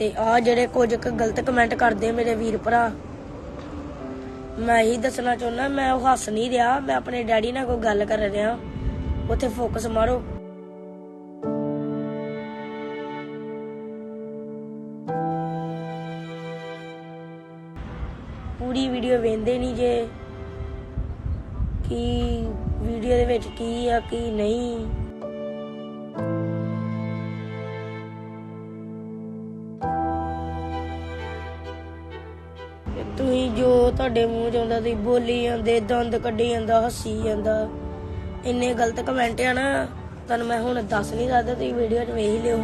ਤੇ ਆ ਜਿਹੜੇ ਕੁਝ ਕੁ ਗਲਤ ਕਮੈਂਟ ਕਰਦੇ ਮੇਰੇ ਵੀਰ ਭਰਾ। ਮੈਂ ਇਹੀ ਦੱਸਣਾ ਚਾਹੁੰਦਾ ਮੈਂ ਉਹ ਹੱਸ ਨਹੀਂ ਰਿਹਾ, ਮੈਂ ਆਪਣੇ ਡੈਡੀ ਨਾਲ ਕੋਈ ਗੱਲ ਕਰ ਰਿਹਾ। ਉੱਥੇ ਫੋਕਸ ਮਾਰੋ। ਪੂਰੀ ਵੀਡੀਓ ਵੇਂਦੇ ਨਹੀਂ ਜੇ, ਕਿ ਵੀਡੀਓ ਦੇ ਵਿੱਚ ਕੀ ਆ, ਕੀ ਨਹੀਂ। ਤੁਸੀਂ ਜੋ ਤੁਹਾਡੇ ਮੂੰਹ ਚ ਆਉਂਦਾ, ਤੁਸੀਂ ਬੋਲੀ ਜਾਂਦੇ, ਦੰਦ ਕੱਢੀ ਜਾਂਦਾ, ਹੱਸੀ ਜਾਂਦਾ। ਇੰਨੇ ਗਲਤ ਕਮੈਂਟ ਆ ਨਾ, ਤੁਹਾਨੂੰ ਮੈਂ ਹੁਣ ਦੱਸ ਨਹੀਂ ਸਕਦਾ, ਤੁਸੀਂ ਵੀਡੀਓ 'ਚ ਵੇਖ ਲਿਓ।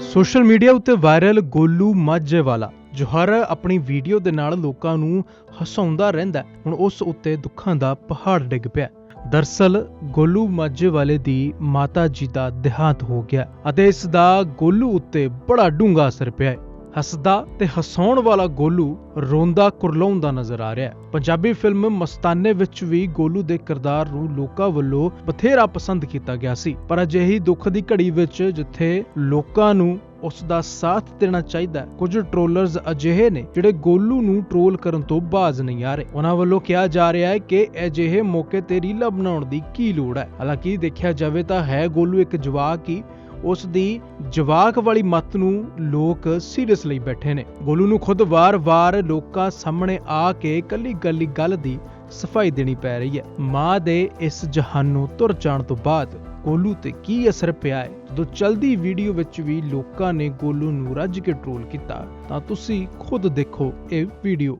ਸੋਸ਼ਲ ਮੀਡੀਆ ਉੱਤੇ ਵਾਇਰਲ ਗੋਲੂ ਮਾਝੇਵਾਲਾ ਜੋ ਹਰ ਆਪਣੀ ਵੀਡੀਓ ਦੇ ਨਾਲ ਲੋਕਾਂ ਨੂੰ ਹਸਾਉਂਦਾ ਰਹਿੰਦਾ ਹੁਣ ਉਸ ਉੱਤੇ ਦੁੱਖਾਂ ਦਾ ਪਹਾੜ ਡਿੱਗ ਪਿਆ ਦਰਸਲ ਗੋਲੂ ਮਾਝੇ ਵਾਲੇ ਦੀ ਮਾਤਾ ਜੀ ਦਾ ਦੇਹਾਂਤ ਹੋ ਗਿਆ ਅਤੇ ਇਸ ਦਾ ਗੋਲੂ ਉੱਤੇ ਬੜਾ ਡੂੰਘਾ ਅਸਰ ਪਿਆ ਹੈ। ਹੱਸਦਾ ਤੇ ਹਸਾਉਣ ਵਾਲਾ ਗੋਲੂ ਰੋਂਦਾ ਕੁਰਲਾਉਂਦਾ ਨਜ਼ਰ ਆ ਰਿਹਾ ਹੈ। ਪੰਜਾਬੀ ਫਿਲਮ ਮਸਤਾਨੇ ਵਿੱਚ ਵੀ ਗੋਲੂ ਦੇ ਕਿਰਦਾਰ ਨੂੰ ਲੋਕਾਂ ਵੱਲੋਂ ਬਥੇਰਾ ਪਸੰਦ ਕੀਤਾ ਗਿਆ ਸੀ, ਪਰ ਅਜਿਹੀ ਦੁੱਖ ਦੀ ਘੜੀ ਵਿੱਚ ਜਿੱਥੇ ਲੋਕਾਂ ਨੂੰ ਉਸ ਦਾ ਸਾਥ ਦੇਣਾ ਚਾਹੀਦਾ ਹੈ, ਕੁਝ ਟ੍ਰੋਲਰਸ ਅਜਿਹੇ ਨੇ ਜਿਹੜੇ ਗੋਲੂ ਨੂੰ ਟ੍ਰੋਲ ਕਰਨ ਤੋਂ ਬਾਜ਼ ਨਹੀਂ ਆ ਰਹੇ। ਉਹਨਾਂ ਵੱਲੋਂ ਕਿਹਾ ਜਾ ਰਿਹਾ ਹੈ ਕਿ ਅਜਿਹੇ ਮੌਕੇ ਤੇ ਰੀਲਾ ਬਣਾਉਣ ਦੀ ਕੀ ਲੋੜ ਹੈ। ਹਾਲਾਂਕਿ ਦੇਖਿਆ ਜਾਵੇ ਤਾਂ ਹੈ ਗੋਲੂ ਇੱਕ ਜਵਾਕ ਹੀ। ਉਸ ਦੀ ਜਵਾਕ ਵਾਲੀ ਮੱਤ ਨੂੰ ਲੋਕ ਸੀਰੀਅਸ ਲਈ ਬੈਠੇ ਨੇ। ਗੋਲੂ ਨੂੰ ਖੁਦ ਵਾਰ-ਵਾਰ ਲੋਕਾਂ ਸਾਹਮਣੇ ਆ ਕੇ ਕੱਲੀ ਗੱਲੀ ਗੱਲ ਦੀ ਸਫ਼ਾਈ ਦੇਣੀ ਪੈ ਰਹੀ ਹੈ। ਮਾਂ ਦੇ ਇਸ ਜਹਾਨੋਂ ਤੁਰ ਜਾਣ ਤੋਂ ਬਾਅਦ ਗੋਲੂ ਤੇ ਕੀ ਅਸਰ ਪਿਆ ਹੈ? ਜਦੋਂ ਚਲਦੀ ਵੀਡੀਓ ਵਿੱਚ ਵੀ ਲੋਕਾਂ ਨੇ ਗੋਲੂ ਨੂੰ ਰੱਜ ਕੇ ਟ੍ਰੋਲ ਕੀਤਾ, ਤਾਂ ਤੁਸੀਂ ਖੁਦ ਦੇਖੋ ਇਹ ਵੀਡੀਓ।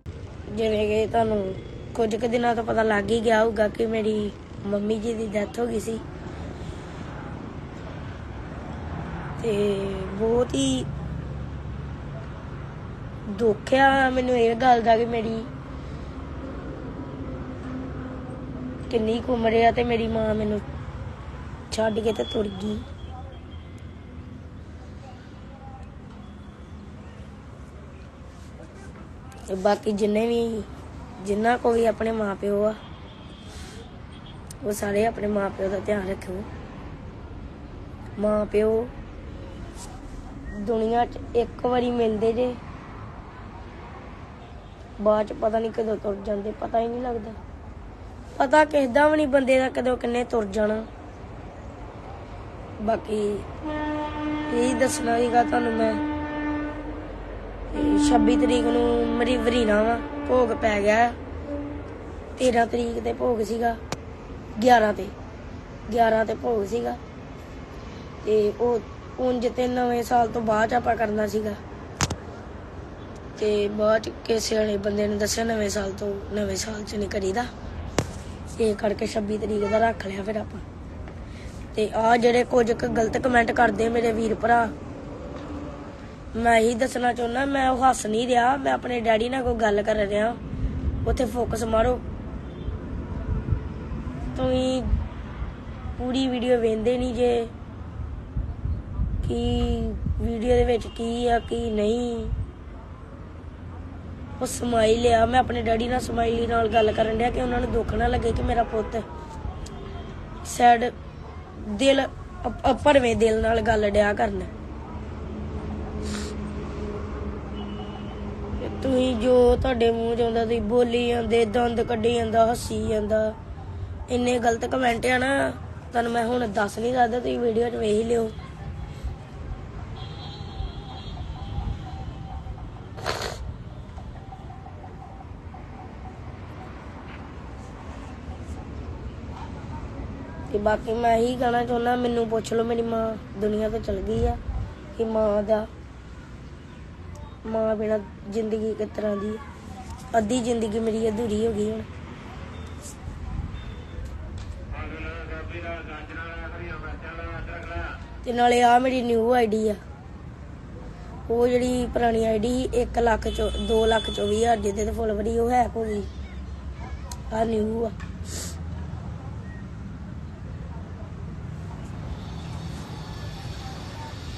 ਜਿਵੇਂ ਕਿ ਤੁਹਾਨੂੰ ਕੁਝ ਕੁ ਦਿਨਾਂ ਤੋਂ ਪਤਾ ਲੱਗ ਹੀ ਗਿਆ ਹੋਊਗਾ ਕਿ ਮੇਰੀ ਮੰਮੀ ਜੀ ਦੀ ਡੈਥ ਹੋ ਗਈ ਸੀ। ਤੇ ਬਹੁਤ ਹੀ ਦੁੱਖ ਆ ਮੈਨੂੰ ਇਹ ਗੱਲ ਦਾ ਕਿ ਮੇਰੀ ਕਿੰਨੀ ਕੁ ਉਮਰ ਆ ਤੇ ਮੇਰੀ ਮਾਂ ਮੈਨੂੰ ਛੱਡ ਕੇ ਤੇ ਤੁਰ ਗਈ। ਤੇ ਬਾਕੀ ਜਿੰਨੇ ਵੀ, ਜਿੰਨਾ ਕੋ ਵੀ ਆਪਣੇ ਮਾਪਿਓ ਆ, ਉਹ ਸਾਰੇ ਆਪਣੇ ਮਾਪਿਓ ਦਾ ਧਿਆਨ ਰੱਖੋ ਮਾਪਿਓ ਦੁਨੀਆ 'ਚ ਇੱਕ ਵਾਰੀ ਮਿਲਦੇ ਜੇ, ਬਾਅਦ 'ਚ ਪਤਾ ਨਹੀਂ ਕਦੋਂ ਤੁਰ ਜਾਂਦੇ, ਪਤਾ ਹੀ ਨਹੀਂ ਲੱਗਦਾ। ਪਤਾ ਕਿਸ ਦਾ ਵੀ ਨਹੀਂ ਬੰਦੇ ਦਾ ਕਦੋਂ ਕਿੰਨੇ ਤੁਰ ਜਾਣਾ। ਬਾਕੀ ਇਹ ਦੱਸਣਾ ਸੀਗਾ ਤੁਹਾਨੂੰ ਮੈਂ ਤੇ 26 ਤਰੀਕ ਨੂੰ ਮੇਰੀ ਵਰੀਨਾ ਵਾ, ਭੋਗ ਪੈ ਗਿਆ। 13 ਤਰੀਕ ਤੇ ਭੋਗ ਸੀਗਾ 11 ਤੇ 11 ਤੇ ਭੋਗ ਸੀਗਾ। ਤੇ ਉਹ ਉਂਝ ਤੇ ਨਵੇਂ ਸਾਲ ਤੋਂ ਬਾਅਦ 'ਚ ਆਪਾਂ ਕਰਨਾ ਸੀਗਾ। ਤੇ ਬਾਅਦ ਚ ਕਿਸੇ ਵਾਲੇ ਬੰਦੇ ਨੇ ਦੱਸਿਆ ਨਵੇਂ ਸਾਲ ਤੋਂ, ਨਵੇਂ ਸਾਲ ਚ ਨਹੀਂ ਕਰੀਦਾ। ਇਹ ਕਰਕੇ 26 ਤਰੀਕ ਦਾ ਰੱਖ ਲਿਆ ਫਿਰ ਆਪਾਂ। ਤੇ ਆ ਜਿਹੜੇ ਕੁਝ ਕੁ ਗਲਤ ਕਮੈਂਟ ਕਰਦੇ ਮੇਰੇ ਵੀਰ ਭਰਾ, ਮੈਂ ਇਹੀ ਦੱਸਣਾ ਚਾਹੁੰਦਾ ਮੈਂ ਉਹ ਹੱਸ ਨਹੀਂ ਰਿਹਾ, ਮੈਂ ਆਪਣੇ ਡੈਡੀ ਨਾਲ ਕੋਈ ਗੱਲ ਕਰ ਰਿਹਾ, ਉੱਥੇ ਫੋਕਸ ਮਾਰੋ। ਤੁਸੀਂ ਪੂਰੀ ਵੀਡੀਓ ਵੇਂਦੇ ਨਹੀਂ ਜੇ, ਕਿ ਵੀਡੀਓ ਦੇ ਵਿੱਚ ਕੀ ਆ, ਕੀ ਨਹੀਂ। ਉਹ ਸਮਾਈਲ ਆ ਮੈਂ ਆਪਣੇ ਡੈਡੀ ਨਾਲ ਸਮਾਈਲੀ ਨਾਲ ਗੱਲ ਕਰਨ ਡਿਆ ਕਿ ਉਹਨਾਂ ਨੂੰ ਦੁੱਖ ਨਾ ਲੱਗੇ ਕਿ ਮੇਰਾ ਪੁੱਤ ਸੈਡ ਦਿਲ ਭਰਵੇਂ ਦਿਲ ਨਾਲ ਗੱਲ ਡਿਆ ਕਰਨ। ਤੁਸੀਂ ਜੋ ਤੁਹਾਡੇ ਮੂੰਹ ਚ ਆਉਂਦਾ, ਤੁਸੀਂ ਬੋਲੀ ਜਾਂਦੇ, ਦੰਦ ਕੱਢੀ ਜਾਂਦਾ, ਹੱਸੀ ਜਾਂਦਾ। ਇੰਨੇ ਗਲਤ ਕਮੈਂਟ ਆ ਨਾ, ਤੁਹਾਨੂੰ ਮੈਂ ਹੁਣ ਦੱਸ ਨਹੀਂ ਸਕਦਾ, ਤੁਸੀਂ ਵੀਡੀਓ 'ਚ ਵੇਖ ਲਿਓ। ਤੇ ਬਾਕੀ ਮੈਂ ਇਹੀ ਕਹਿਣਾ ਚਾਹੁੰਦਾ, ਮੈਨੂੰ ਪੁੱਛ ਲਓ ਮੇਰੀ ਮਾਂ, ਦੁਨੀਆ ਤੋਂ ਚਲ ਗਈ ਆ, ਕਿ ਮਾਂ ਦਾ, ਮਾਂ ਬਿਨਾ ਜ਼ਿੰਦਗੀ ਕਿਸ ਤਰ੍ਹਾਂ ਦੀ ਆ। ਅੱਧੀ ਜ਼ਿੰਦਗੀ ਮੇਰੀ ਅਧੂਰੀ ਹੋ ਗਈ ਹੁਣ। ਤੇ ਨਾਲੇ ਆ ਮੇਰੀ ਨਿਊ ਆਈਡੀ ਆ। ਉਹ ਜਿਹੜੀ ਪੁਰਾਣੀ ਆਈਡੀ ਸੀ 1 ਲੱਖ ਚੋ 2 ਲੱਖ 24 ਹਜ਼ਾਰ ਜਿਹਦੇ ਤੇ ਫੋਲੋਵਰ ਸੀ, ਉਹ ਹੈਕ ਹੋ ਗਈ। ਆ ਨਿਊ ਆ।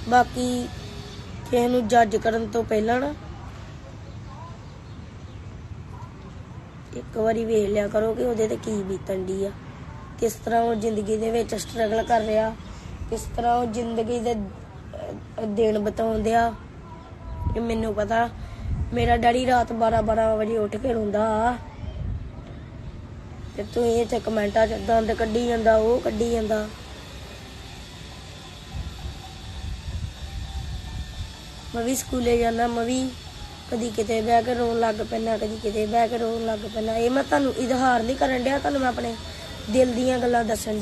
ਬਾਕੀ ਕਿਸੇ ਨੂੰ ਜੱਜ ਕਰਨ ਤੋਂ ਪਹਿਲਾਂ ਨਾ ਇੱਕ ਵਾਰੀ ਵੇਖ ਲਿਆ ਕਰੋ ਕਿ ਉਹਦੇ ਤੇ ਕੀ ਬੀਤਣ ਦੀ ਆ। ਕਿਸ ਤਰ੍ਹਾਂ ਉਹ ਜ਼ਿੰਦਗੀ ਦੇ ਵਿੱਚ ਸਟਰਗਲ ਕਰ ਰਿਹਾ ਕਿਸ ਤਰ੍ਹਾਂ ਉਹ ਜ਼ਿੰਦਗੀ ਦੇ ਅਹ, ਦਿਨ ਬਿਤਾਉਂਦਿਆ ਇਹ ਮੈਨੂੰ ਪਤਾ ਮੇਰਾ ਡੈਡੀ ਰਾਤ 12 12 ਵਜੇ ਉੱਠ ਕੇ ਰੋਂਦਾ ਤੇ ਤੂੰ ਇਹ ਤੇ ਕਮੈਂਟਾਂ ਚ ਦੰਦ ਕੱਢੀ ਜਾਂਦਾ ਉਹ ਕੱਢੀ ਜਾਂਦਾ। ਮੈਂ ਵੀ ਸਕੂਲੇ ਜਾਂਦਾ ਮੈਂ ਵੀ ਕਦੀ ਕਿਤੇ ਬਹਿ ਕੇ ਰੋਣ ਲੱਗ ਪੈਣਾ ਕਦੀ ਕਿਤੇ ਬਹਿ ਕੇ ਰੋਣ ਲੱਗ ਪੈਣਾ ਇਹ ਮੈਂ ਤੁਹਾਨੂੰ ਇਜ਼ਹਾਰ ਨਹੀਂ ਕਰਨ ਡਿਆ, ਤੁਹਾਨੂੰ ਮੈਂ ਆਪਣੇ ਦਿਲ ਦੀਆਂ ਗੱਲਾਂ ਦੱਸਣ ਡਿਆ।